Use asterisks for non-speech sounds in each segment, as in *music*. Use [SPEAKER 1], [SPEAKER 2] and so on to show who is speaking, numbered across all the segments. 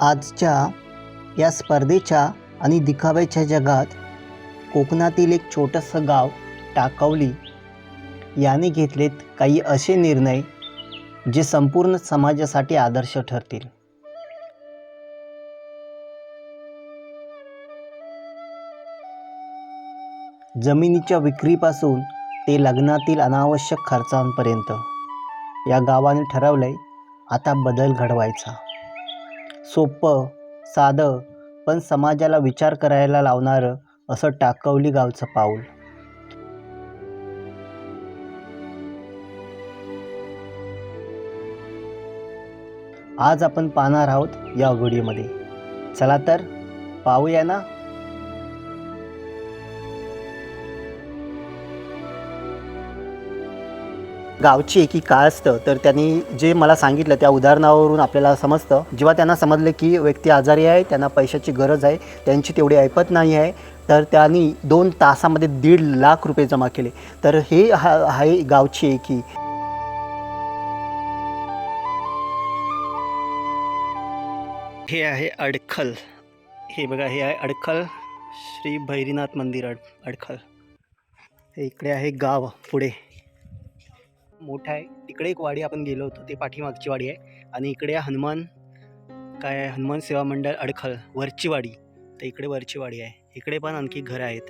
[SPEAKER 1] आजच्या या स्पर्धेच्या आणि दिखाव्याच्या जगात कोकणातील एक छोटंसं गाव टाकवली. याने घेतलेत काही असे निर्णय जे संपूर्ण समाजासाठी आदर्श ठरतील. जमिनीच्या विक्रीपासून ते लग्नातील अनावश्यक खर्चांपर्यंत या गावाने ठरवलंय आता बदल घडवायचा. सोपं साधं पण समाजाला विचार करायला लावणारं असं टाकवली गावचं पाऊल. आज आपण पाहणार आहोत या घडीमध्ये. चला तर पाहूया ना? गावची एकी काय असतं. तर त्यांनी जे मला सांगितलं त्या उदाहरणावरून आपल्याला समजतं. जेव्हा त्यांना समजलं की व्यक्ती आजारी आहे त्यांना पैशाची गरज आहे त्यांची तेवढी ऐपत नाही आहे तर त्यांनी दोन तासामध्ये दीड लाख रुपये जमा केले. तर हे हा आहे गावची एकी. हे आहे अडखल. हे बघा हे आहे अडखल श्री भैरीनाथ मंदिर अड अडखल. इकडे आहे गाव पुढे. मोठा आहे. तिकडे एक वाडी आपण गेलो होतो ते पाठीमागची वाडी आहे. आणि इकडे हनुमान काय आहे, हनुमान सेवा मंडळ अडखल वरची वाडी. तर इकडे वरची वाडी आहे. इकडे पण आणखी घरं आहेत.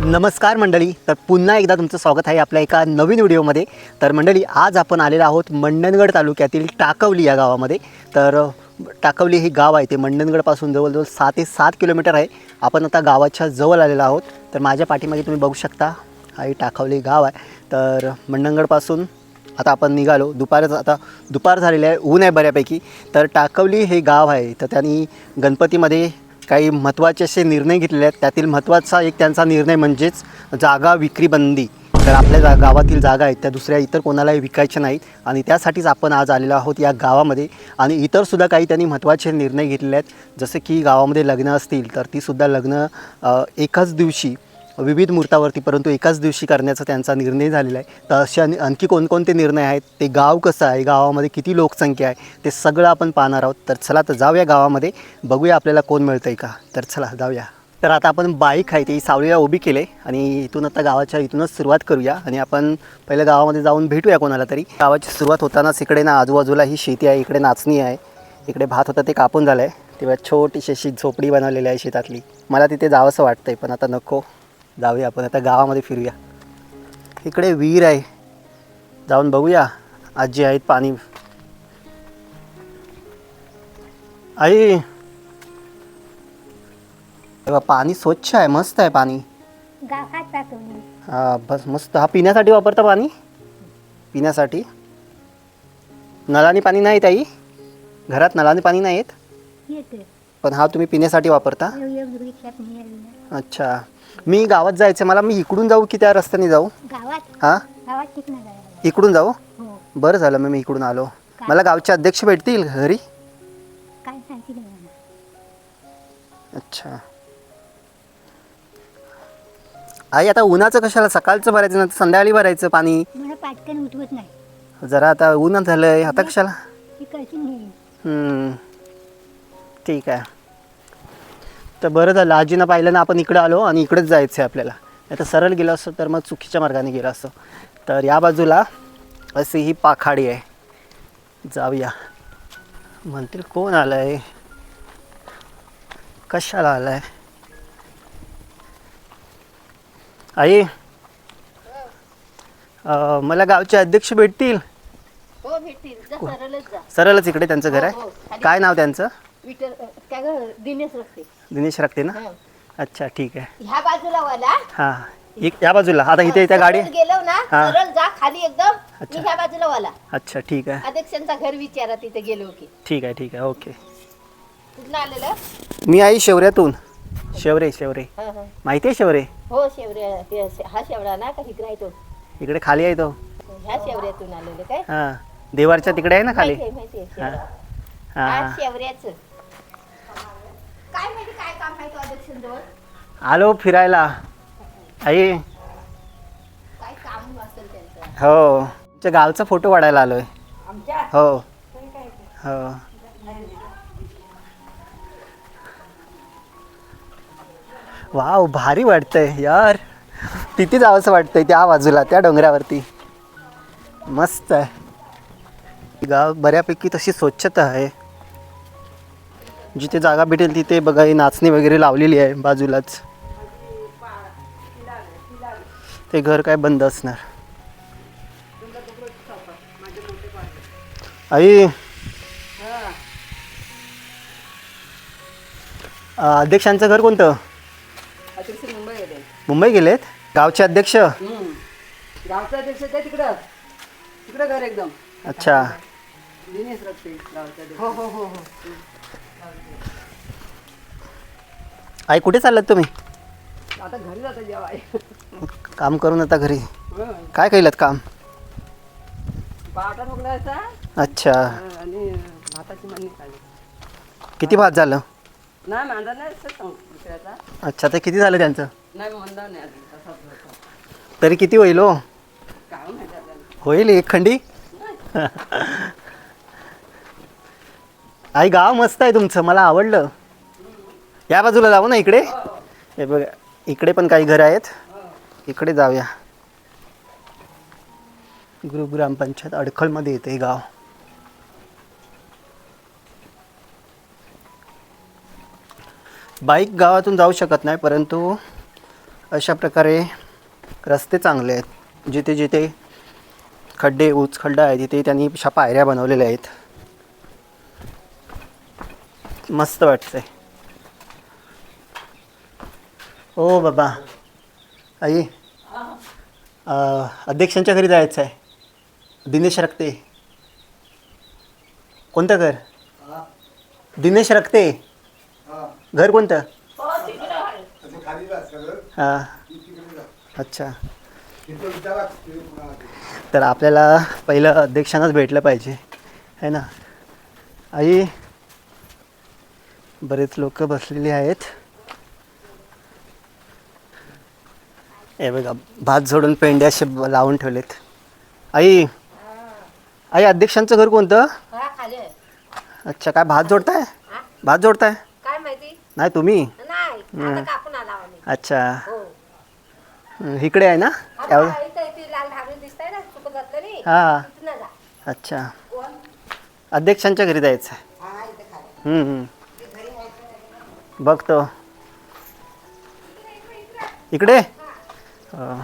[SPEAKER 1] नमस्कार मंडळी. तर पुन्हा एकदा तुमचं स्वागत आहे आपल्या एका नवीन व्हिडिओमध्ये. तर मंडळी आज आपण आलेलो आहोत मंडणगड तालुक्यातील टाकवली या गावामध्ये. तर टाकवली हे गाव आहे. ते मंडणगडपासून जवळजवळ सहा ते सात किलोमीटर आहे. आपण आता गावाच्या जवळ आलेलो आहोत. तर माझ्या पाठीमागे तुम्ही बघू शकता हा हे टाकवली गाव आहे. तर मंडणगडपासून आता आपण निघालो. दुपारच आता दुपार झालेली आहे. ऊन आहे बऱ्यापैकी. तर टाकवली हे गाव आहे. तर त्यांनी गणपतीमध्ये काही महत्त्वाचे असे निर्णय घेतलेले आहेत. त्यातील महत्त्वाचा एक त्यांचा निर्णय म्हणजेच जागा विक्री बंदी तर आपल्या जा गावातील जागा आहेत त्या दुसऱ्या इतर कोणालाही विकायच्या नाहीत आणि त्यासाठीच आपण आज आलेलो आहोत या गावामध्ये. आणि इतरसुद्धा काही त्यांनी महत्त्वाचे निर्णय घेतलेले आहेत. जसे की गावामध्ये लग्न असतील तर तीसुद्धा लग्न एकाच दिवशी विविध मुहूर्तावरती परंतु एकाच दिवशी करण्याचा त्यांचा निर्णय झालेला आहे. तर असे आणि आणखी कोणकोणते निर्णय आहेत? ते गाव कसं आहे? गावामध्ये किती लोकसंख्या आहे? ते सगळं आपण पाहणार आहोत. तर चला तर जाऊया गावामध्ये. बघूया आपल्याला कोण मिळतं आहे का? तर चला जाऊया. तर आता आपण बाईक आहे ती सावलीला उभी केले आणि इथून आता गावाच्या इथूनच सुरुवात करूया आणि आपण पहिल्या गावामध्ये जाऊन भेटूया कोणाला तरी. गावाची सुरुवात होतानाच इकडे ना आजूबाजूला ही शेती आहे इकडे नाचणी आहे. इकडे भात होता ते कापून झालं आहे तेव्हा छोटीशी अशी झोपडी बनवलेली आहे शेतातली. मला तिथे जावंसं वाटतं आहे पण आता नको. जाऊया आपण आता गावामध्ये फिरूया. इकडे विहीर आहे. जाऊन बघूया. आजी आहेत पाणी. आई! तेव्हा पाणी स्वच्छ आहे मस्त आहे पाणी.
[SPEAKER 2] गावात
[SPEAKER 1] हा बस मस्त. हा पिण्यासाठी वापरता पाणी? पिण्यासाठी? नळाने पाणी नाही ताई. घरात नळाने पाणी नाही येत.
[SPEAKER 2] येते
[SPEAKER 1] पण हा तुम्ही पिण्यासाठी वापरता. अच्छा. मी गावात जायचं मला मी इकडून जाऊ की त्या रस्त्याने जाऊ?
[SPEAKER 2] गावात?
[SPEAKER 1] हां?
[SPEAKER 2] गावात तिकडनं जायला
[SPEAKER 1] इकडून जाऊ?
[SPEAKER 2] हो.
[SPEAKER 1] बरं झालं मग मी इकडून आलो. मला गावचे अध्यक्ष भेटतील घरी?
[SPEAKER 2] काय
[SPEAKER 1] अच्छा. आई आता उन्हाचं कशाला? सकाळचं भरायचं ना संध्याकाळी भरायचं पाणी.
[SPEAKER 2] मला पाटकन उठवत नाही.
[SPEAKER 1] जरा आता ऊन झालंय आता कशाला?
[SPEAKER 2] ती कशी घेईन
[SPEAKER 1] हम्म. ठीक आहे. तर बरं झालं आजीनं पाहिलं ना आपण इकडं आलो आणि इकडेच जायचं आहे आपल्याला तर सरळ गेलं असतं तर मग चुकीच्या मार्गाने गेलं असतं. तर या बाजूला अशी ही पाखाडी आहे. जाऊया. म्हणतील कोण आलं आहे कशाला आलं आहे आई अं, मला गावचे अध्यक्ष भेटतील?
[SPEAKER 3] हो भेटतील. जा सरळच जा.
[SPEAKER 1] सरळच इकडे त्यांचं घर
[SPEAKER 3] हो,
[SPEAKER 1] आहे?
[SPEAKER 3] हो.
[SPEAKER 1] काय नाव त्यांचं?
[SPEAKER 3] विठ्ठल अ, काय ग? दिनेश रस्ते.
[SPEAKER 1] दिनेश राखते ना?
[SPEAKER 3] हं.
[SPEAKER 1] अच्छा ठीक आहे.
[SPEAKER 3] ह्या बाजूला वाला.
[SPEAKER 1] हां. एक या बाजूला. आता इथे इथे गाडी?
[SPEAKER 3] गेलो ना
[SPEAKER 1] हा.
[SPEAKER 3] सरळ जा खाली एकदम.
[SPEAKER 1] अच्छा.
[SPEAKER 3] ह्या बाजूला वाला.
[SPEAKER 1] अच्छा ठीक आहे.
[SPEAKER 3] अध्यक्षांचा घर विचारा तिथे गेलो की.
[SPEAKER 1] ठीक आहे ठीक आहे. ओके.
[SPEAKER 3] कुठलं आलेलं?
[SPEAKER 1] मी आई शेवऱ्यातून. शेवरे शेवरे.
[SPEAKER 3] हं, हं.
[SPEAKER 1] माहिती आहे शेवरे?
[SPEAKER 3] हो शेवऱ्या ते शे- हा शेवडा ना का इकडे आहे तो?
[SPEAKER 1] इकडे खाली आहे तो.
[SPEAKER 3] ह्या शेवऱ्यातून आलेलं काय?
[SPEAKER 1] हां. देवारच्या तिकडे आहे ना खाली? हां.
[SPEAKER 3] शेवडा.
[SPEAKER 1] हां.
[SPEAKER 3] हा
[SPEAKER 1] हां
[SPEAKER 3] शेवऱ्याच. काय माहिती काय काम आहे तो अध्यक्षांजवळ?
[SPEAKER 1] आलो फिरायला. आई.
[SPEAKER 3] काय काम असेल त्यांचं?
[SPEAKER 1] हो. तुमच्या गावचा फोटो काढायला आलोय. हो. हो. वाव भारी वाटतंय यार. तिथे जावंसं वाटतंय त्या बाजूला त्या डोंगरावरती. मस्त आहे. गाव बऱ्यापैकी तशी स्वच्छता आहे. जिथे जागा भेटेल तिथे बघा ही नाचणी वगैरे लावलेली आहे बाजूलाच. ते घर काय बंद असणार. आई. अध्यक्षांचं घर कोणतं?
[SPEAKER 4] मुंबई गेले
[SPEAKER 1] मुंबई गेलेत गावचे अध्यक्ष.
[SPEAKER 4] गावचा अध्यक्ष ते तिकडं. तिकडं घर एकदम.
[SPEAKER 1] अच्छा.
[SPEAKER 4] दिनेश रक्ते गावचा अध्यक्ष. हो हो हो
[SPEAKER 1] आई कुठे चाललात तुम्ही?
[SPEAKER 4] आता घरी जातं
[SPEAKER 1] काम करून आता घरी.
[SPEAKER 4] हं.
[SPEAKER 1] काय केलं काम?
[SPEAKER 4] पाटा ठोकलायचा
[SPEAKER 1] अच्छा.
[SPEAKER 4] हं, आणि भाताची मांडणी काढली
[SPEAKER 1] किती भात झालं?
[SPEAKER 4] नाही मांडा नाही असं
[SPEAKER 1] अच्छा ते किती झालं त्यांचं?
[SPEAKER 4] नाही नाही अजून तसाच होता.
[SPEAKER 1] तरी किती होईल हो?
[SPEAKER 4] काय माहिती आपल्याला.
[SPEAKER 1] होईल एक खंडी? आई गाव मस्त आहे तुमचं मला आवडलं. या बाजूला जाऊ ना इकडे. हे बघा इकडे पण काही घरं आहेत. इकडे जाऊया. ग्रुप ग्रामपंचायत अडखळमध्ये येते हे गाव. बाईक गावातून जाऊ शकत नाही परंतु अशा प्रकारे रस्ते चांगले आहेत. जिथे जिथे खड्डे उच खड्डा आहे तिथे त्यांनी अशा पायऱ्या बनवलेल्या आहेत. मस्त वाटतंय. ओ बाबा. आई. अध्यक्षांच्या घरी जायचं आहे. दिनेश रक्ते कोणतं घर? दिनेश रक्ते घर कोणतं? हां. अच्छा. तर आपल्याला पहिलं अध्यक्षांनाच भेटलं पाहिजे. है ना? आई बरेच लोक बसलेली आहेत. हे बघा भात झोडून पेंडे असे लावून ठेवलेत. आई आई अध्यक्षांचं घर कोणतं. अच्छा काय भात जोडताय? भात जोडताय? नाही तुम्ही?
[SPEAKER 3] नाही आता कापून आला आम्ही.
[SPEAKER 1] अच्छा.
[SPEAKER 3] हो.
[SPEAKER 1] हं, इकडे आहे ना?
[SPEAKER 3] आता
[SPEAKER 1] त्यावर
[SPEAKER 3] इथं ती लाल धाबी दिसताय ना चुक घातलेली.
[SPEAKER 1] हां.
[SPEAKER 3] जा
[SPEAKER 1] अच्छा.
[SPEAKER 3] कोण?
[SPEAKER 1] अध्यक्षांच्या घरी जायचं आहे.
[SPEAKER 3] हा इथे खाली.
[SPEAKER 1] बघतो. इकडे? अं,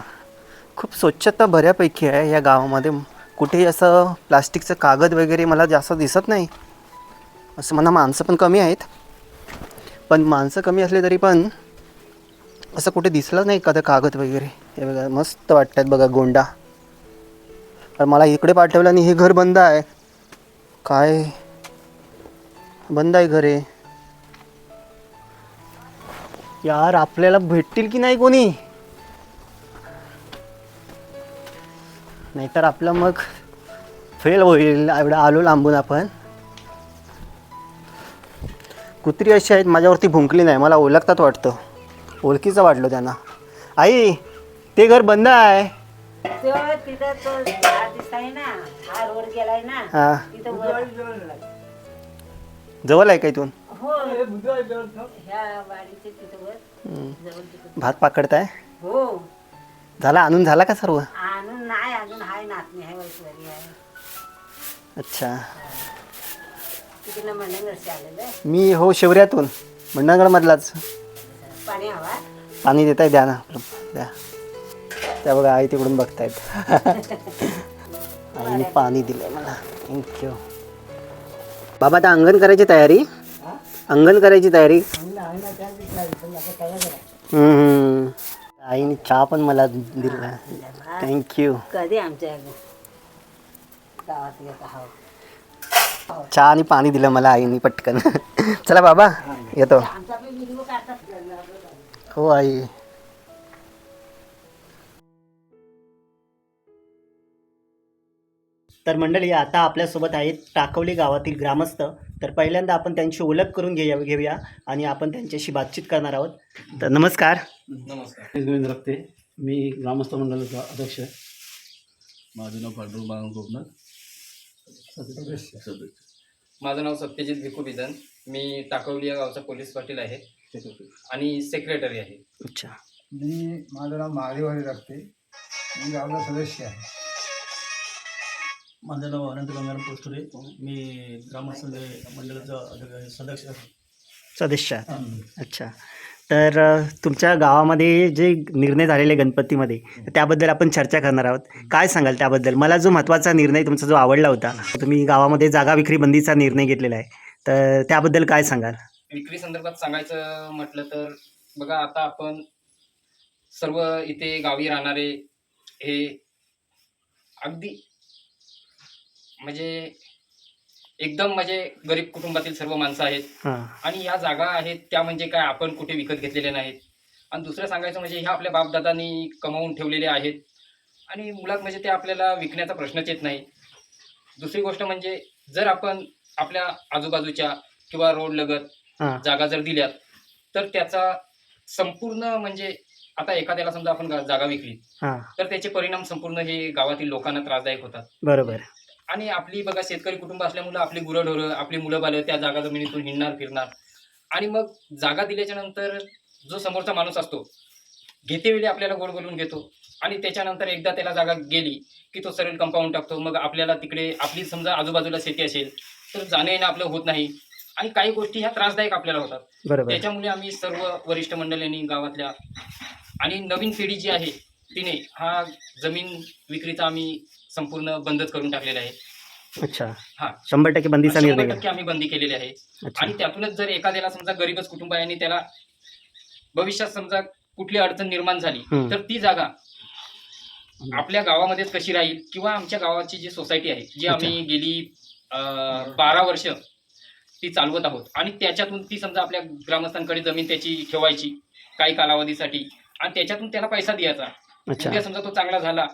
[SPEAKER 1] खूप स्वच्छता बऱ्यापैकी आहे या गावामध्ये. कुठेही असं प्लास्टिकचं कागद वगैरे मला जास्त दिसत नाही. असं म्हणा माणसं पण कमी आहेत. पण माणसं कमी असले तरी पण असं कुठे दिसलं नाही एखादं कागद वगैरे? हे बघा मस्त वाटतात बघा गोंडा. तर मला इकडे पाठवलं आणि हे घर बंद आहे. काय? बंद आहे घर आहे यार आपल्याला भेटतील की नाही कोणी? नाहीतर आपलं मग फेल होईल. एवढं आलो लांबून आपण. कुत्री अशी आहेत माझ्यावरती भुंकली नाही मला ओळखतात वाटतं. ओळखीचं वाटलं त्यांना. आई ते घर बंद आहे.
[SPEAKER 5] तो तिथं तो झाड दिसताय ना हा रोड गेलाय ना
[SPEAKER 1] हां.
[SPEAKER 5] तिथं वर.
[SPEAKER 1] जवळ आहे का इथून?
[SPEAKER 5] हो. ह्या वाडीचे तिथं वर.
[SPEAKER 1] हम्म.
[SPEAKER 5] जवळ तिथं.
[SPEAKER 1] भात पाकडताय?
[SPEAKER 5] हो.
[SPEAKER 1] झाला आणून झाला का सर्व?
[SPEAKER 5] आणून नाही अजून हाय नातनी आहे वैश्वरी आहे.
[SPEAKER 1] अच्छा.
[SPEAKER 5] तिकडनं मंडळशी आलेलं. आहे
[SPEAKER 1] मी हो शिवऱ्यातून मंडणगडमधलाच
[SPEAKER 5] पाणी हवा.
[SPEAKER 1] पाणी देताय द्या ना. द्या. त्या बघा आई तिकडून बघतायत. *laughs* आईने पाणी दिलंय मला. थँक्यू बाबा आता अंगण करायची तयारी? अंगण करायची तयारी? हम्म. आईने चहा पण मला दिला. थँक्यू
[SPEAKER 5] कधी आमच्या गावात येत आहो?
[SPEAKER 1] चहा आणि पाणी दिलं मला आईने पटकन. *laughs* चला बाबा येतो. हो आई. तर मंडळी आता आपल्यासोबत आहेत टाकवली गावातील ग्रामस्थ. तर पहिल्यांदा आपण त्यांची ओळख करून घेऊया घेऊया आणि आपण त्यांच्याशी बातचीत करणार आहोत. तर नमस्कार.
[SPEAKER 6] नमस्कार. गोविंद रक्ते मी ग्रामस्थ मंडळाचा अध्यक्ष. माझं नाव पांडुरंग माझं नाव सत्यजित भिकू बिजन मी टाकवली या गावचा पोलीस पाटील आहे. आणि सेक्रेटरी आहे.
[SPEAKER 1] अच्छा.
[SPEAKER 7] मी माझं नाव महादेवारी लागते. मी गावचा सदस्य आहे.
[SPEAKER 8] माझं नाव अनंत गंगाराम पोस्टुरे मी ग्रामसंघ मंडळाचा अध्यक्ष- सदस्य आहे.
[SPEAKER 1] सदस्य. अच्छा. तर तुमच्या गावामध्ये जे निर्णय झालेले गणपतीमध्ये त्याबद्दल आपण चर्चा करणार आहोत. काय सांगाल त्याबद्दल? मला जो महत्त्वाचा निर्णय तुमचा जो आवडला होता तुम्ही गावामध्ये जागा विक्री बंदीचा निर्णय घेतलेला आहे तर त्याबद्दल काय सांगाल?
[SPEAKER 6] विक्री संदर्भात सांगायचं म्हटलं तर बघा आता आपण सर्व इथे गावी राहणारे हे अगदी म्हणजे एकदम म्हणजे गरीब कुटुंबातील सर्व माणसं आहेत. आणि या जागा आहेत त्या म्हणजे काय आपण कुठे विकत घेतलेल्या नाहीत. आणि दुसरं सांगायचं म्हणजे ह्या आपल्या बापदादांनी कमावून ठेवलेले आहेत. आणि मुळात म्हणजे ते आपल्याला विकण्याचा प्रश्नच येत नाही. दुसरी गोष्ट म्हणजे जर आपण आपल्या आजूबाजूच्या किंवा रोड लगत जागा जर दिल्यात तर त्याचा संपूर्ण म्हणजे आता एखाद्याला समजा आपण जागा विकली तर त्याचे परिणाम संपूर्ण हे गावातील लोकांना त्रासदायक होतात.
[SPEAKER 1] बरोबर.
[SPEAKER 6] आणि आपली बघा शेतकरी कुटुंब असल्यामुळं आपली गुरंढोरं आपली मुलं बालं त्या जागा जमिनीतून हिंडणार फिरणार. आणि मग जागा दिल्याच्या नंतर जो समोरचा माणूस असतो घेतेवेळी आपल्याला गोड बोलून घेतो. आणि त्याच्यानंतर एकदा त्याला जागा गेली की तो सरळ कंपाऊंड टाकतो. मग आपल्याला तिकडे आपली समजा आजूबाजूला शेती असेल तर जाणं येणं आपलं होत नाही. आणि काही गोष्टी ह्या त्रासदायक आपल्याला होतात. त्याच्यामुळे आम्ही सर्व वरिष्ठ मंडळींनी गावातल्या आणि नवीन पिढी जी आहे तिने हा जमीन विक्रीचा आम्ही संपूर्ण बंदच करून टाकलेला आहे.
[SPEAKER 1] अच्छा.
[SPEAKER 6] हा.
[SPEAKER 1] शंभर टक्के बंदीचा निर्णय
[SPEAKER 6] शंभर. टक्के आम्ही बंदी केलेली आहे.
[SPEAKER 1] अच्छा.
[SPEAKER 6] आणि त्यातूनच जर एखाद्याला समजा गरीबच कुटुंब आहे आणि त्याला भविष्यात समजा कुठली अडचण निर्माण झाली
[SPEAKER 1] हम्म.
[SPEAKER 6] तर ती जागा आपल्या गावामध्येच कशी राहील किंवा आमच्या गावाची जी सोसायटी आहे जी आम्ही गेली अं, बारा वर्ष ती चालवत आहोत आणि त्याच्यातून ती समजा आपल्या ग्रामस्थांकडे जमीन त्याची ठेवायची काही कालावधीसाठी आणि त्याच्यातून त्याला पैसा द्यायचा.
[SPEAKER 1] अच्छा.
[SPEAKER 6] उद्या समजा तो चांगला झाला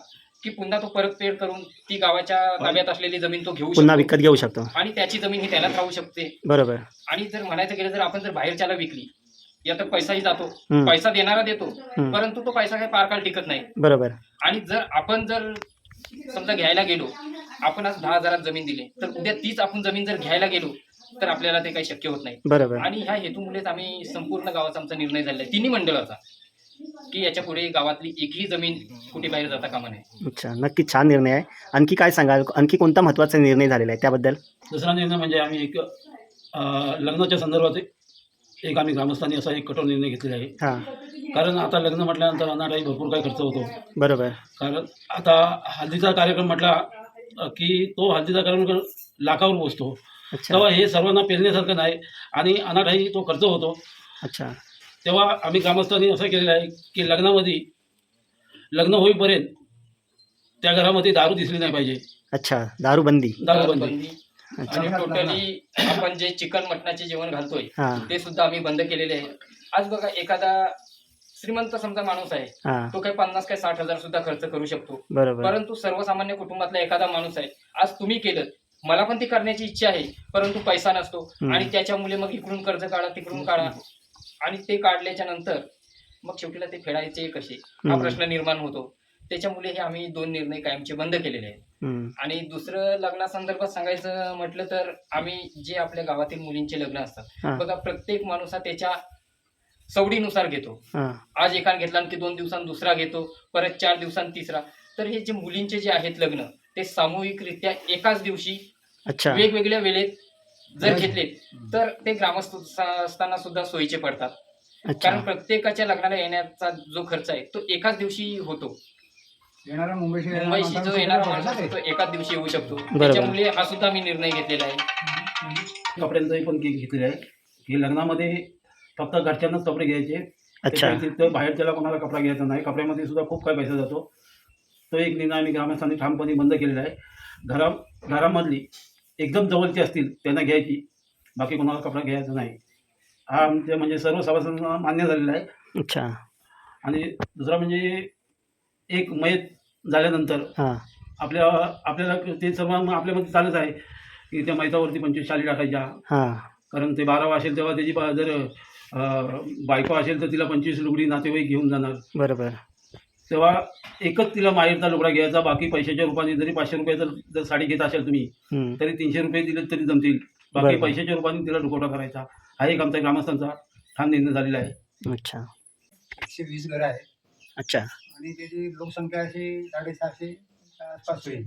[SPEAKER 6] की पुन्हा तो परतफेड करून ती गावाच्या ताब्यात असलेली जमीन तो घेऊ
[SPEAKER 1] पुन्हा
[SPEAKER 6] शकतो.
[SPEAKER 1] विकत घेऊ शकतो.
[SPEAKER 6] आणि त्याची जमीन ही त्यालाच राहू शकते.
[SPEAKER 1] बरोबर.
[SPEAKER 6] आणि जर म्हणायचं गेलं जर आपण जर बाहेरच्याला विकली या तर पैसाही जातो.
[SPEAKER 1] हम्म.
[SPEAKER 6] पैसा देणारा देतो.
[SPEAKER 1] हम्म.
[SPEAKER 6] परंतु तो पैसा काही पार काळ टिकत नाही.
[SPEAKER 1] बरोबर.
[SPEAKER 6] आणि जर आपण जर समजा घ्यायला गेलो आपण आज दहा हजारात जमीन दिली तर उद्या तीच आपण जमीन जर घ्यायला गेलो तर आपल्याला ते काही शक्य होत नाही.
[SPEAKER 1] बरोबर.
[SPEAKER 6] आणि ह्या हेतूमुळेच आम्ही संपूर्ण गावाचा आमचा निर्णय झालेला आहे. तिन्ही मंडळाचा. की याच्यापुढे गावातली एकही जमीन कुठे बाहेर जाता कामा नये.
[SPEAKER 1] अच्छा नक्की छान निर्णय आहे. आणखी काय सांगाल? आणखी कोणता महत्त्वाचा निर्णय झालेला आहे त्याबद्दल?
[SPEAKER 8] दुसरा निर्णय म्हणजे आम्ही एक अं, लग्नाच्या संदर्भात एक आम्ही ग्रामस्थांनी असा एक कठोर निर्णय घेतलेला आहे.
[SPEAKER 1] हां.
[SPEAKER 8] कारण आता लग्न म्हटल्यानंतर अनाठाई भरपूर काही खर्च होतो.
[SPEAKER 1] बरोबर.
[SPEAKER 8] कारण आता हल्दीचा कार्यक्रम म्हटला अं, की तो हल्दीचा कार्यक्रम लाखावर पोचतो
[SPEAKER 1] अच्छा.
[SPEAKER 8] तेव्हा हे सर्वांना पेरण्यासारखं नाही आणि अनाठाई तो खर्च होतो.
[SPEAKER 1] अच्छा.
[SPEAKER 8] तेव्हा आम्ही ग्रामस्थांनी असं केलेलं आहे की लग्नामध्ये लग्न होईपर्यंत त्या घरामध्ये दारू दिसली नाही पाहिजे.
[SPEAKER 1] अच्छा दारूबंदी.
[SPEAKER 8] दारूबंदी.
[SPEAKER 6] बंदी
[SPEAKER 1] अच्छा.
[SPEAKER 6] आणि टोटली आपण जे चिकन मटणाचे जेवण घालतोय
[SPEAKER 1] हां.
[SPEAKER 6] ते सुद्धा आम्ही बंद केलेले आहे. आज बघा एखादा श्रीमंत समजा माणूस आहे
[SPEAKER 1] हां.
[SPEAKER 6] तो काही पन्नास काय साठ हजार सुद्धा खर्च करू शकतो.
[SPEAKER 1] बरोबर.
[SPEAKER 6] परंतु सर्वसामान्य कुटुंबातला एखादा माणूस आहे आज तुम्ही केलं मला पण ती करण्याची इच्छा आहे परंतु पैसा नसतो.
[SPEAKER 1] हम्म.
[SPEAKER 6] आणि त्याच्यामुळे मग इकडून कर्ज काढा तिकडून काढा. आणि ते काढल्याच्या नंतर मग शेवटीला ते फेडायचे कसे? हा. प्रश्न निर्माण होतो. त्याच्यामुळे हे आम्ही दोन निर्णय कायमचे बंद केलेले आहेत. आणि दुसरं लग्नासंदर्भात सांगायचं म्हटलं तर आम्ही जे आपल्या गावातील मुलींचे लग्न. असतात बघा प्रत्येक माणूस हा त्याच्या सवडीनुसार घेतो. आज एकाने घेतला आणखी दोन दिवसांत दुसरा घेतो परत चार दिवसांत तिसरा. तर हे जे मुलींचे जे आहेत लग्न ते सामूहिकरित्या एकाच दिवशी वेगवेगळ्या वेळेत जर घेतले तर ते ग्रामस्थ असताना सुद्धा सोयीचे पडतात. कारण प्रत्येकाच्या लग्नाला येण्याचा जो खर्च आहे तो एकाच दिवशी होतो.
[SPEAKER 7] येणारा मुंबईशी येणारा
[SPEAKER 6] मुंबईशी जो येणारा माणूस
[SPEAKER 7] आहे.
[SPEAKER 6] तो एकाच दिवशी येऊ शकतो. त्याच्यामुळे हा सुद्धा मी निर्णय घेतलेला आहे.
[SPEAKER 8] कपड्यांचाही पण केक घेतलेला आहे की लग्नामध्ये फक्त घरच्यांनाच कपडे घ्यायचे
[SPEAKER 1] अच्छा.
[SPEAKER 8] त्याच्या व्यतिरिक्त बाहेरच्याला कोणाला कपडा घ्यायचा नाही. कपड्यामध्ये सुद्धा खूप काही पैसा जातो. तो एक निर्णय आम्ही ग्रामस्थांनी ठामपणे बंद केलेला आहे. घरा घरामधली एकदम जवळची असतील त्यांना घ्यायची. बाकी कोणाला कपडा घ्यायचा नाही. हा आमच्या म्हणजे सर्व सभासदांना मान्य झालेला आहे.
[SPEAKER 1] अच्छा.
[SPEAKER 8] आणि दुसरा म्हणजे एक मयत झाल्यानंतर
[SPEAKER 1] हां.
[SPEAKER 8] आपल्या आपल्याला ते सर्व मग आपल्यामध्ये चालत आहे की त्या मैतावरती पंचवीस शाली टाकायच्या.
[SPEAKER 1] हां.
[SPEAKER 8] कारण ते बारावा असेल तेव्हा त्याची बा- जर अं, बायको असेल तर तिला पंचवीस लुगडी नातेवाईक घेऊन जाणार.
[SPEAKER 1] बरोबर.
[SPEAKER 8] तेव्हा एकच तिला माहेरचा लुगडा घ्यायचा बाकी पैशाच्या रूपाने जरी पाचशे रुपयाचा जर साडी घेत असाल तुम्ही
[SPEAKER 1] हम्म.
[SPEAKER 8] तरी तीनशे रुपये दिले तरी जमतील. बाकी
[SPEAKER 1] बरोबर.
[SPEAKER 8] पैशाच्या रूपाने तिला लुगडा करायचा. हा एक आमचा ग्रामस्थांचा ठाम निर्णय झालेला आहे.
[SPEAKER 1] अच्छा.
[SPEAKER 7] एकशे वीस घरं आहेत.
[SPEAKER 1] अच्छा.
[SPEAKER 7] आणि त्याची लोकसंख्या अशी साडेसहाशे आसपास होईल.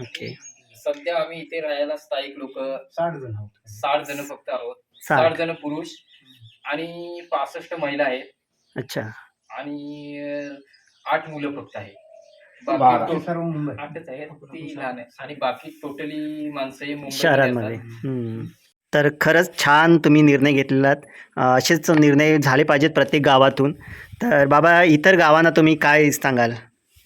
[SPEAKER 1] ओके.
[SPEAKER 6] सध्या आम्ही इथे राहायला स्थायिक लोक
[SPEAKER 7] साठ जण आहोत.
[SPEAKER 6] साठ जण फक्त आहोत.
[SPEAKER 1] साठ.
[SPEAKER 6] साठ जण पुरुष आणि पासष्ट महिला आहेत.
[SPEAKER 1] अच्छा.
[SPEAKER 6] आणि आठ मुलं फक्त आहेत
[SPEAKER 7] बारा.
[SPEAKER 6] बाकी
[SPEAKER 7] ते
[SPEAKER 6] तो-
[SPEAKER 7] सर्व मुंबई.
[SPEAKER 6] आठच आहेत ती लहान आहे. आणि बाकी टोटली माणसं ही मुंबईमध्ये
[SPEAKER 1] शहरांमध्ये. हम्म. तर खरंच छान तुम्ही निर्णय घेतलेलात अं, असेच निर्णय झाले पाहिजेत प्रत्येक गावातून. तर बाबा इतर गावांना तुम्ही काय सांगाल?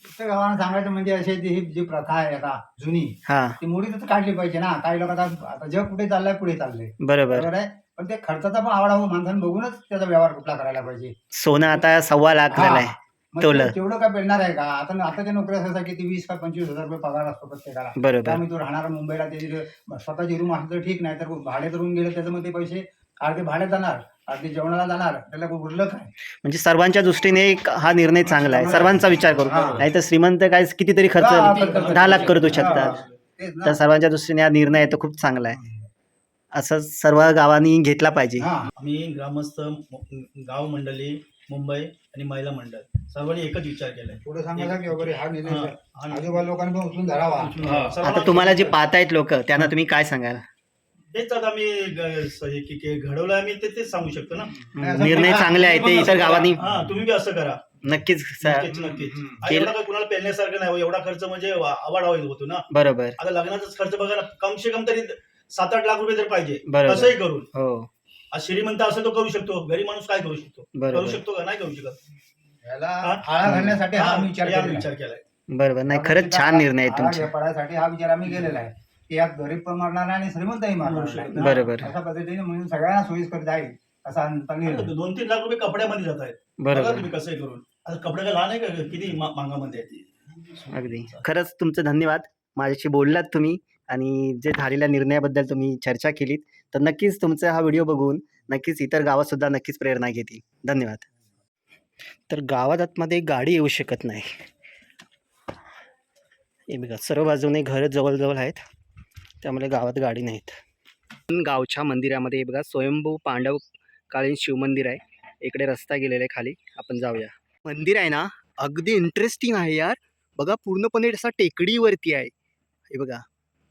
[SPEAKER 7] फक्त गावाला सांगायचं म्हणजे अशी जी ही जी प्रथा आहे आता जुनी
[SPEAKER 1] हां.
[SPEAKER 7] ती मुळीच काढली पाहिजे ना. काही लोक आता आता जग कुठे चाललंय पुढे चाललंय.
[SPEAKER 1] बरोबर.
[SPEAKER 7] बरोबर आहे? पण ते खर्चाचा पण आवड माणसाने बघूनच त्याचा व्यवहार कुठला करायला पाहिजे.
[SPEAKER 1] सोनं आता सव्वा लाख झालाय.
[SPEAKER 7] मग
[SPEAKER 1] तोलं.
[SPEAKER 7] ते- तेवढं काय पेलणार आहे का? आता आताच्या नोकऱ्या असा की ती वीस का पंचवीस हजार रुपये पगार असतो प्रत्येकाला.
[SPEAKER 1] बरोबर.
[SPEAKER 7] त्यामुळे तो राहणारा मुंबईला त्याची जर स्वतःची रूम असली तर ठीक नाही तर भाडे रूम गेले त्याच्यामध्ये पैसे. अर्धे भाड्यात जाणार अर्धे जेवणाला जाणार त्याला उरलं काय?
[SPEAKER 1] म्हणजे सर्वांच्या दृष्टीने एक हा निर्णय चांगला आहे. सर्वांचा विचार करू.
[SPEAKER 7] हा.
[SPEAKER 1] नाही तर श्रीमंत काय कितीतरी खर्च दहा लाख करू शकतात.
[SPEAKER 7] तेच ना.
[SPEAKER 1] तर सर्वांच्या दृष्टीने हा निर्णय आहे तो खूप चांगला आहे. असं सर्व गावांनी घेतला पाहिजे.
[SPEAKER 7] हा
[SPEAKER 9] आम्ही ग्रामस्थ म- गाव मंडळी मुंबई आणि महिला मंडळ सर्वांनी एकच विचार केलाय.
[SPEAKER 7] पुढे सांगायला की वगैरे हा
[SPEAKER 9] हा,
[SPEAKER 7] निर्णय
[SPEAKER 9] हा.
[SPEAKER 7] आजूबाजू लोकांनी पण उचलून धरावा.
[SPEAKER 9] हा, सर्वांना-
[SPEAKER 1] आता तुम्हाला जे पाहतायत लोक त्यांना तुम्ही काय सांगाल?
[SPEAKER 9] तेच आता आम्ही ग- स- हे की- की घडवलं आम्ही ते तेच सांगू शकतो ना.
[SPEAKER 1] निर्णय चांगले आहे ते इतर गावांनी
[SPEAKER 9] हा तुम्ही बी असं करा.
[SPEAKER 1] नक्कीच स-
[SPEAKER 9] नक्कीच नक्कीच. आणि एवढा काय कुणाला पेलण्यासारखं नाही हो, एवढा खर्च म्हणजे आवाड होतो ना.
[SPEAKER 1] बरोबर.
[SPEAKER 9] आता लग्नाचाच खर्च बघा ना कम से कम तरी सात आठ लाख रुपये तर पाहिजे
[SPEAKER 1] बरोबर.
[SPEAKER 9] कसंही करून.
[SPEAKER 1] हो.
[SPEAKER 9] आज श्रीमंत असं तो करू शकतो गरीब माणूस काय करू शकतो? करू शकतो का? नाही करू शकत.
[SPEAKER 7] याला
[SPEAKER 9] हा?
[SPEAKER 7] आळा घालण्यासाठी हा
[SPEAKER 9] हा,
[SPEAKER 7] आम्ही विचार
[SPEAKER 9] हे आम्ही
[SPEAKER 7] केलेला
[SPEAKER 9] विचार
[SPEAKER 7] आहे.
[SPEAKER 9] केलाय.
[SPEAKER 1] बरोबर. नाही खरंच छान निर्णय आहे
[SPEAKER 7] आळा
[SPEAKER 1] तुमचा.
[SPEAKER 7] पडायसाठी हा विचार आम्ही केलेला आहे. की यात गरीब पण मारणार नाही आणि श्रीमंतही मारणार नाही
[SPEAKER 1] बरोबर.
[SPEAKER 7] अशा पद्धतीने म्हणून सगळ्यांना सोयीस्कर जाईल असा आमचा निर्णय
[SPEAKER 9] दोन तीन लाख रुपये कपड्यामध्ये जात आहेत. बघा
[SPEAKER 1] बरोबर
[SPEAKER 9] तुम्ही कसंही करून. आता कपडे काय लहान आहे का? किती मा- मागामध्ये आहे ती?
[SPEAKER 1] अगदी. खरंच तुमचं धन्यवाद. माझ्याशी बोललात तुम्ही. आणि जे झालेल्या निर्णयाबद्दल तुम्ही चर्चा केलीत तर नक्कीच तुमचा हा व्हिडिओ बघून नक्कीच इतर गावातसुद्धा नक्कीच प्रेरणा घेतील. धन्यवाद. तर गावात आतमध्ये गाडी येऊ शकत नाही. हे बघा सर्व बाजूने घरं जवळजवळ आहेत. त्यामुळे गावात गाडी नाहीत. गावच्या मंदिरामध्ये बघा स्वयंभू पांडव कालीन शिवमंदिर आहे. इकडे रस्ता गेलेला आहे खाली. आपण जाऊया. मंदिर आहे ना अगदी इंटरेस्टिंग आहे यार. बघा पूर्णपणे असा टेकडीवरती आहे. हे बघा.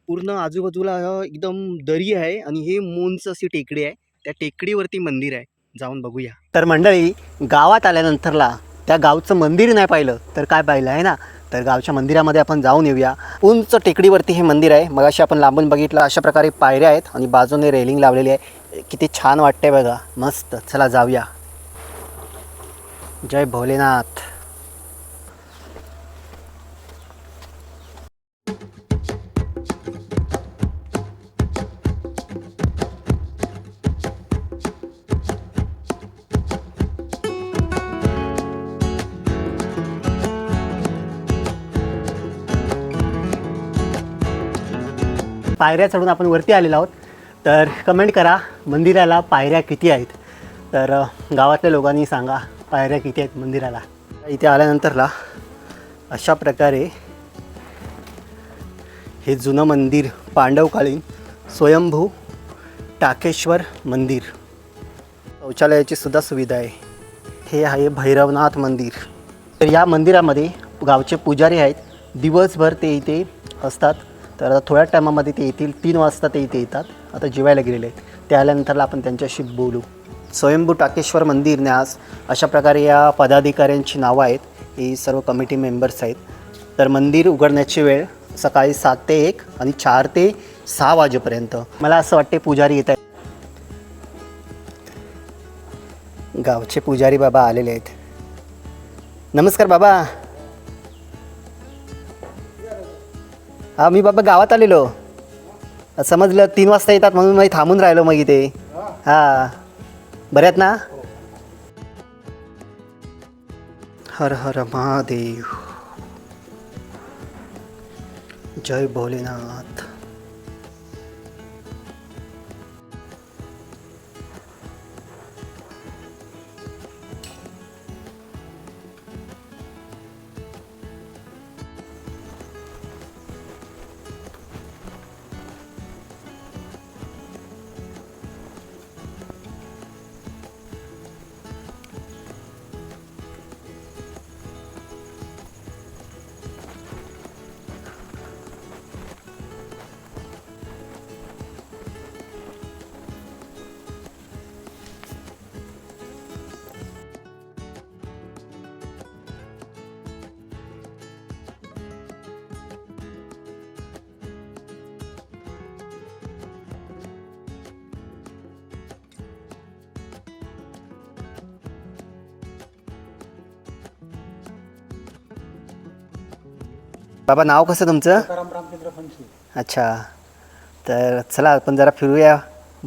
[SPEAKER 1] पूर्ण आजूबाजूला एकदम दरी आहे आणि हे मोंच अशी टेकडी आहे. त्या टेकडीवरती मंदिर आहे. जाऊन बघूया. तर मंडळी गावात आल्यानंतरला त्या गावचं मंदिर नाही पाहिलं तर काय पाहिलं आहे ना? तर गावच्या मंदिरामध्ये आपण जाऊन येऊया. उंच टेकडीवरती हे मंदिर आहे. मग अशी आपण लांबून बघितलं अशा प्रकारे पायऱ्या आहेत आणि बाजूने रेलिंग लावलेली आहे. किती छान वाटते बघा. मस्त. चला जाऊया. जय भोलेनाथ. पायऱ्या चढून आपण वरती आलेलो आहोत. तर कमेंट करा मंदिराला पायऱ्या किती आहेत? तर गावातल्या लोकांनी सांगा पायऱ्या किती आहेत मंदिराला? इथे आल्यानंतरला अशा प्रकारे हे जुनं मंदिर पांडवकालीन स्वयंभू टाकेश्वर मंदिर शौचालयाची सुद्धा सुविधा आहे. हे आहे भैरवनाथ मंदिर. तर या मंदिरामध्ये गावचे पुजारी आहेत. दिवसभर ते इथे असतात. तर आता थोड्या टायमामध्ये ते येतील. तीन वाजता ते इथे येतात. आता जेवायला गेलेले आहेत. ते आल्यानंतरला आपण त्यांच्याशी बोलू. स्वयंभू टाकेश्वर मंदिर न्यास अशा प्रकारे या पदाधिकाऱ्यांची नावं आहेत. ही सर्व कमिटी मेंबर्स आहेत. तर मंदिर उघडण्याची वेळ सकाळी सात ते एक आणि चार ते सहा वाजेपर्यंत. मला असं वाटते पुजारी येत आहेत. गावचे पुजारी बाबा आलेले आहेत. नमस्कार बाबा. हा मी बाबा गावात आलेलो. समजलं तीन वाजता येतात म्हणून मी थांबून राहिलो मग इथे. हा. बऱ्यात ना? हर हर महादेव. जय भोलेनाथ. बाबा नाव कसं तुमचं? अच्छा. तर चला आपण जरा फिरूया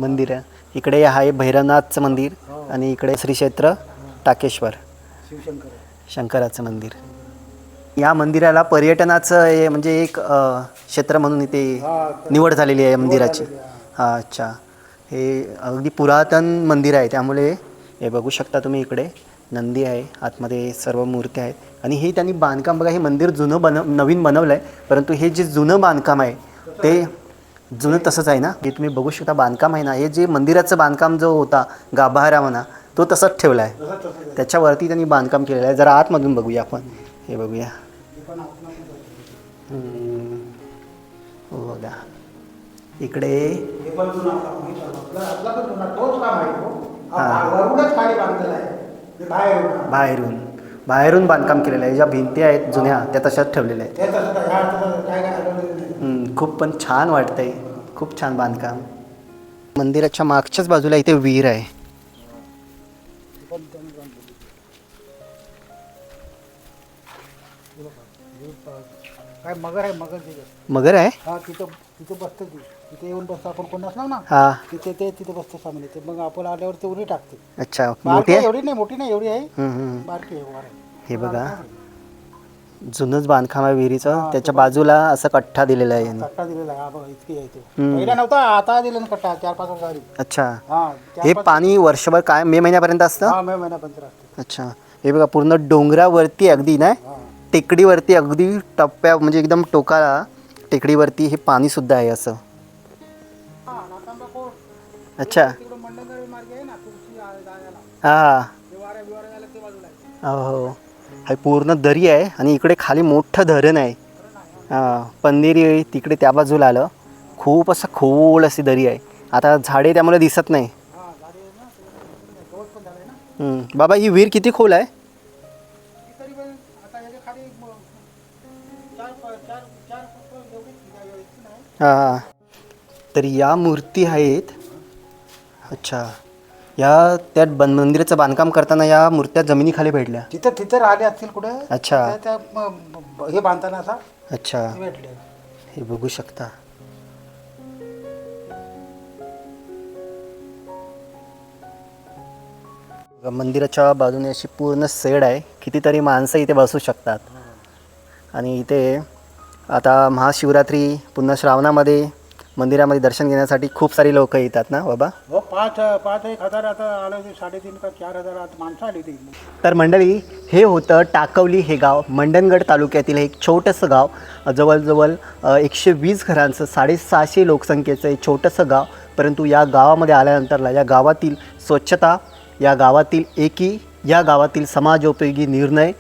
[SPEAKER 1] मंदिर. इकडे आहे भैरवनाथचं मंदिर आणि इकडे श्री क्षेत्र टाकेश्वर. शंकराचं मंदिर. या मंदिराला पर्यटनाचं हे म्हणजे एक क्षेत्र म्हणून इथे निवड झालेली आहे मंदिराची. हां अच्छा. हे अगदी पुरातन मंदिर आहे त्यामुळे हे बघू शकता तुम्ही इकडे. नंदी आहे आतमध्ये सर्व मूर्त्या आहेत. आणि हे त्यांनी बांधकाम बघा हे मंदिर जुनं बनव नवीन बनवलं आहे परंतु हे जे जुनं बांधकाम आहे ते जुनं तसंच आहे ना? हे तुम्ही बघू शकता बांधकाम आहे ना? हे जे मंदिराचं बांधकाम जो होता गाभारा म्हणा तो तसाच ठेवला आहे त्याच्यावरती त्यांनी बांधकाम केलेलं आहे. जरा आतमधून बघूया आपण. हे बघूया. हो बघा. इकडे.
[SPEAKER 7] हे
[SPEAKER 1] बाहेरून बाहेरून. बांधकाम केलेलं आहे. ज्या भिंती आहेत जुन्या त्या तशाच ठेवलेल्या आहेत. खूप पण छान वाटतंय. खूप छान बांधकाम. मंदिराच्या मागच्याच बाजूला इथे विहीर आहे.
[SPEAKER 7] काय मगर आहे मगर
[SPEAKER 1] आहे?
[SPEAKER 7] हा तिथं येऊन बसतं आपण. कोण ना?
[SPEAKER 1] हा.
[SPEAKER 7] तिथे ते तिथे बसतं सामने ते मग आपण आल्यावर ते उडी टाकते.
[SPEAKER 1] अच्छा
[SPEAKER 7] बारकी
[SPEAKER 1] मोठी
[SPEAKER 7] आहे,
[SPEAKER 1] आहे?
[SPEAKER 7] एवढी नाही मोठी नाही एवढी आहे.
[SPEAKER 1] हम्म, हम्म.
[SPEAKER 7] बारकी आहे वर.
[SPEAKER 1] हे बघा. जुनंच बांधकाम आहे विहिरीचं. त्याच्या बाजूला असं कठ्ठा दिलेला आहे यांनी.
[SPEAKER 7] कट्टा दिलेला आहे. हा बघा इतकी आहे ते.
[SPEAKER 1] हम्म.
[SPEAKER 7] पहिला नव्हता आता दिलं ना कट्टा चार पाच वर्ष
[SPEAKER 1] अच्छा.
[SPEAKER 7] हा
[SPEAKER 1] हे पाणी वर्षभर काय मे महिन्यापर्यंत असतं?
[SPEAKER 7] हा मे महिना पंधरा असते.
[SPEAKER 1] अच्छा. हे बघा पूर्ण डोंगरावरती अगदी ना
[SPEAKER 7] हा.
[SPEAKER 1] टेकडीवरती अगदी टप्प्या म्हणजे एकदम टोकाला टेकडीवरती हे पाणी सुद्धा आहे असं. अच्छा. हां.
[SPEAKER 7] आहे.
[SPEAKER 1] हो हा. पूर्ण दरी आहे आणि इकडे खाली मोठं धरण आहे. हां तिकडे त्या बाजूला आलं. खूप असं खोल अशी दरी आहे. आता झाडे त्यामुळे दिसत नाही.
[SPEAKER 7] हा.
[SPEAKER 1] बाबा ही विहीर किती खोल आहे? हां हां. तर या मूर्ती आहेत अच्छा. या त्या बन मंदिराचं बांधकाम करताना या मूर्त्या जमिनीखाली भेटल्या.
[SPEAKER 7] तिथं तिथं राहिले असतील कुठे?
[SPEAKER 1] अच्छा.
[SPEAKER 7] त्या- त्या म- ब- हे बांधताना असा
[SPEAKER 1] अच्छा.
[SPEAKER 7] भेटले.
[SPEAKER 1] हे बघू शकता. बघा, मंदिराच्या बाजूने अशी पूर्ण सेड आहे. कितीतरी माणसं इथे बसू शकतात. आणि इथे आता महाशिवरात्री पुन्हा श्रावणामध्ये मंदिरामध्ये दर्शन घेण्यासाठी खूप सारी लोक येतात ना बाबा?
[SPEAKER 7] हो. पाच पाच एक हजार आता आलं साडेतीन का चार हजार आता माणसं आली ती
[SPEAKER 1] तर मंडळी हे होतं टाकवली हे गाव मंडणगड तालुक्यातील एक छोटंसं गाव. जवळजवळ एकशे वीस घरांचं साडेसहाशे लोकसंख्येचं एक छोटंसं गाव. परंतु या गावामध्ये आल्यानंतरला या गावातील स्वच्छता या गावातील एकी या गावातील समाजोपयोगी निर्णय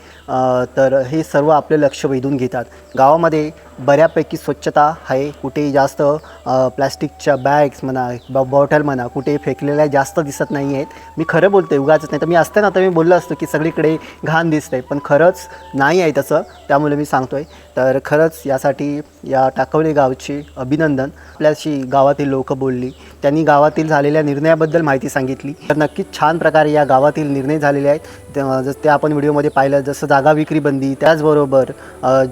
[SPEAKER 1] तर हे सर्व आपले लक्ष वेधून घेतात. गावामध्ये बऱ्यापैकी स्वच्छता आहे. कुठेही जास्त प्लॅस्टिकच्या बॅग्स म्हणा ब बॉटल म्हणा कुठे फेकलेल्या जास्त दिसत नाही आहेत मी खरं बोलतो उगाच नाही. तर मी असते ना तर मी बोललो असतो की सगळीकडे घाण दिसते पण खरंच नाही आहे तसं. त्यामुळे मी सांगतो आहे तर खरंच यासाठी या टाकवले गावचे अभिनंदन. आपल्याशी गावातील लोकं बोलली. त्यांनी गावातील झालेल्या निर्णयाबद्दल माहिती सांगितली. तर नक्कीच छान प्रकारे या गावातील निर्णय झालेले आहेत. ते- जसं ते आपण व्हिडिओमध्ये पाहिलं जसं जागा विक्री बंदी त्याचबरोबर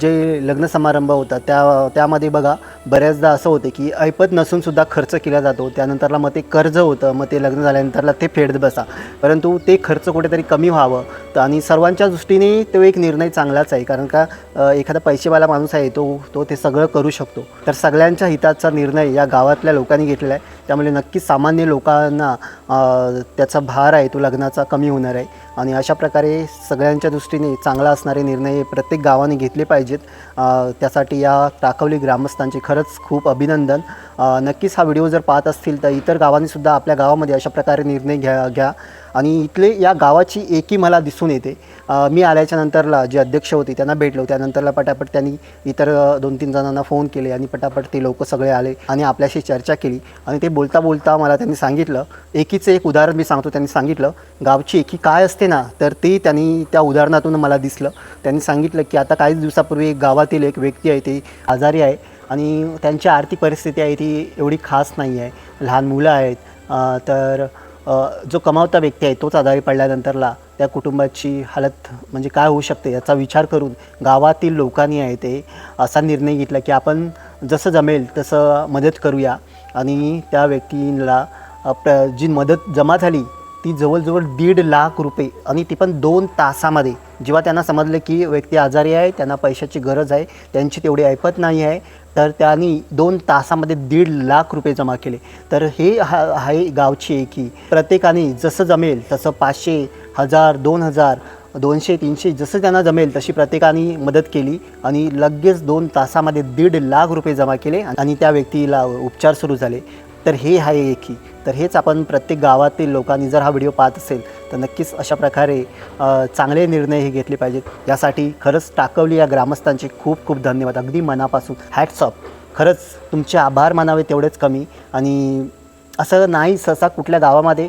[SPEAKER 1] जे लग्न समारंभ होतात त्या त्यामध्ये बघा बऱ्याचदा असं होते की ऐपत नसूनसुद्धा खर्च केला जातो. त्यानंतरला मग ते कर्ज होतं मग ते लग्न झाल्यानंतरला ते फेडत बसा. परंतु ते खर्च कुठेतरी कमी व्हावं. तर आणि सर्वांच्या दृष्टीने तो एक निर्णय चांगलाच आहे. कारण का एखादा पैसेवाला माणूस आहे तो तो ते सगळं करू शकतो. तर सगळ्यांच्या हिताचा निर्णय या गावातल्या लोकांनी घेतलेला आहे. त्यामुळे नक्कीच सामान्य लोकांना त्याचा भार आहे तो लग्नाचा कमी होणार आहे. आणि अशा प्रकारे सगळ्यांच्या दृष्टीने चांगला असणारे निर्णय प्रत्येक गावाने घेतले पाहिजेत. त्यासाठी या टाकवली ग्रामस्थांचे खरंच खूप अभिनंदन. नक्कीच हा व्हिडिओ जर पाहत असतील तर इतर गावांनीसुद्धा आपल्या गावामध्ये अशा प्रकारे निर्णय घ्या घ्या. आणि इथले या गावाची एकी मला दिसून येते. मी आल्याच्या नंतरला जे अध्यक्ष होते त्यांना भेटलो. त्यानंतरला पटापट त्यांनी इतर दोन तीन जणांना फोन केले आणि पटापट ते लोक सगळे आले आणि आपल्याशी चर्चा केली आणि ते बोलता बोलता मला त्यांनी सांगितलं. एकीचं एक उदाहरण मी सांगतो त्यांनी सांगितलं गावची एकी काय असते ना? तर ते त्यांनी त्या उदाहरणातून मला दिसलं. त्यांनी सांगितलं की आता काहीच दिवसापूर्वी एक गावातील एक व्यक्ती आहे ती आजारी आहे आणि त्यांची आर्थिक परिस्थिती आहे ती एवढी खास नाही आहे. लहान मुलं आहेत तर जो कमावता व्यक्ती आहे तोच आजारी पडल्यानंतरला त्या कुटुंबाची हालत म्हणजे काय होऊ शकते याचा विचार करून गावातील लोकांनी आहे ते असा निर्णय घेतला की आपण जसं जमेल तसं मदत करूया. आणि त्या व्यक्तीला प्र जी मदत जमा झाली ती जवळजवळ दीड लाख रुपये आणि ती पण दोन तासामध्ये. जेव्हा त्यांना समजलं की व्यक्ती आजारी आहे त्यांना पैशाची गरज आहे त्यांची तेवढी ऐपत नाही आहे तर त्यांनी दोन तासामध्ये दीड लाख रुपये जमा केले. तर हे हा आहे गावची एकी प्रत्येकाने जसं जमेल तसं पाचशे हजार दोन हजार दोनशे तीनशे जसं त्यांना जमेल तशी प्रत्येकाने मदत केली आणि लगेच दोन तासामध्ये दीड लाख रुपये जमा केले आणि त्या व्यक्तीला उपचार सुरू झाले. तर हे आहे एकी. तर हेच आपण प्रत्येक गावातील लोकांनी जर हा व्हिडिओ पाहत असेल तर नक्कीच अशा प्रकारे चांगले निर्णय हे घेतले पाहिजेत. यासाठी खरंच टाकवली या ग्रामस्थांचे खूप खूप धन्यवाद. अगदी मनापासून. हॅट्स ऑफ खरंच तुमचे आभार मानावे तेवढेच कमी आणि असं नाही सहसा कुठल्या गावामध्ये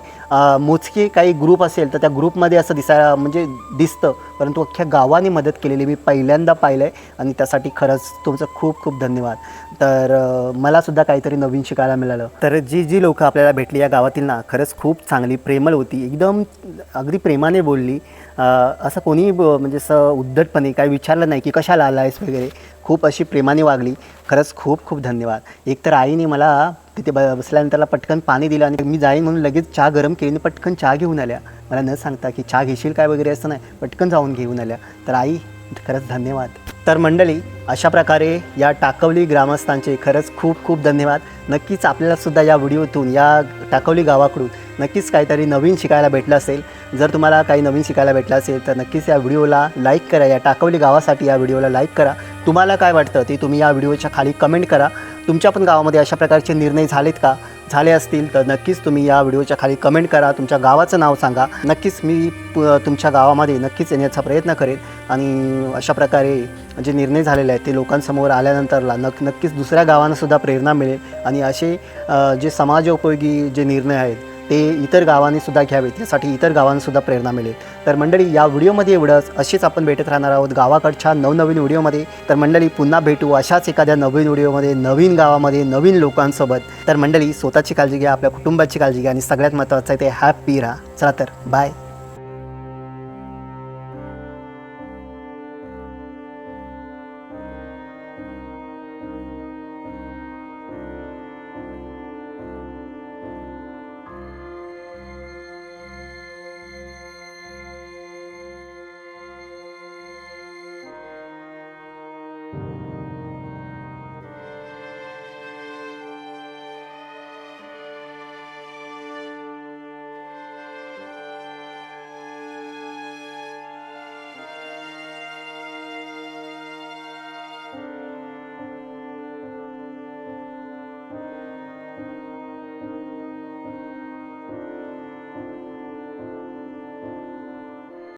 [SPEAKER 1] मोजके काही ग्रुप असेल तर त्या ग्रुपमध्ये असं दिसायला म्हणजे दिसतं. परंतु अख्ख्या गावाने मदत केलेली मी पहिल्यांदा पाहिलं आहे आणि त्यासाठी खरंच तुमचं खूप खूप धन्यवाद. तर मलासुद्धा काहीतरी नवीन शिकायला मिळालं. तर जी जी लोकं आपल्याला भेटली या गावातील ना खरंच खूप चांगली प्रेमळ होती. एकदम अगदी प्रेमाने बोलली. असं कोणी ब- म्हणजे असं उद्धटपणे काही विचारलं नाही की कशाला आला आहेस वगैरे. खूप अशी प्रेमाने वागली. खरंच खूप खूप धन्यवाद. एक तर आईने मला तिथे ब बसल्यानंतरला पटकन पाणी दिलं आणि मी जाईन म्हणून लगेच चहा गरम केली आणि पटकन चहा घेऊन आल्या. मला न सांगता की चहा घेशील काय वगैरे असं नाही. पटकन जाऊन घेऊन आल्या. तर आई खरंच धन्यवाद. तर मंडळी अशा प्रकारे या टाकवली ग्रामस्थांचे खरंच खूप खूप धन्यवाद. नक्कीच आपल्यालासुद्धा या व्हिडिओतून या टाकवली गावाकडून नक्कीच काहीतरी नवीन शिकायला भेटलं असेल. जर तुम्हाला काही नवीन शिकायला भेटलं असेल तर नक्कीच या व्हिडिओला लाईक करा या टाकवली गावासाठी या व्हिडिओला लाईक करा. तुम्हाला काय वाटतं ते तुम्ही या व्हिडिओच्या खाली कमेंट करा. तुमच्या पण गावामध्ये अशा प्रकारचे निर्णय झालेत का? झाले असतील तर नक्कीच तुम्ही या व्हिडिओच्या खाली कमेंट करा. तुमच्या गावाचं नाव सांगा. नक्कीच मी तुमच्या गावामध्ये नक्कीच येण्याचा प्रयत्न करेन. आणि अशा प्रकारे जे निर्णय झालेले आहेत ते लोकांसमोर आल्यानंतरला नक नक्कीच दुसऱ्या गावांनासुद्धा प्रेरणा मिळेल. आणि असे जे समाजोपयोगी जे निर्णय आहेत ते इतर गावांनी सुद्धा घ्यावेत यासाठी इतर गावांनासुद्धा प्रेरणा मिळेल. तर मंडळी या व्हिडिओमध्ये एवढंच. असेच आपण भेटत राहणार आहोत गावाकडच्या नवनवीन व्हिडिओमध्ये. तर मंडळी पुन्हा भेटू अशाच एखाद्या नवीन व्हिडिओमध्ये नवीन गावामध्ये नवीन लोकांसोबत. तर मंडळी स्वतःची काळजी घ्या आपल्या कुटुंबाची काळजी घ्या आणि सगळ्यात महत्त्वाचं आहे ते हॅपी राहा. चला तर बाय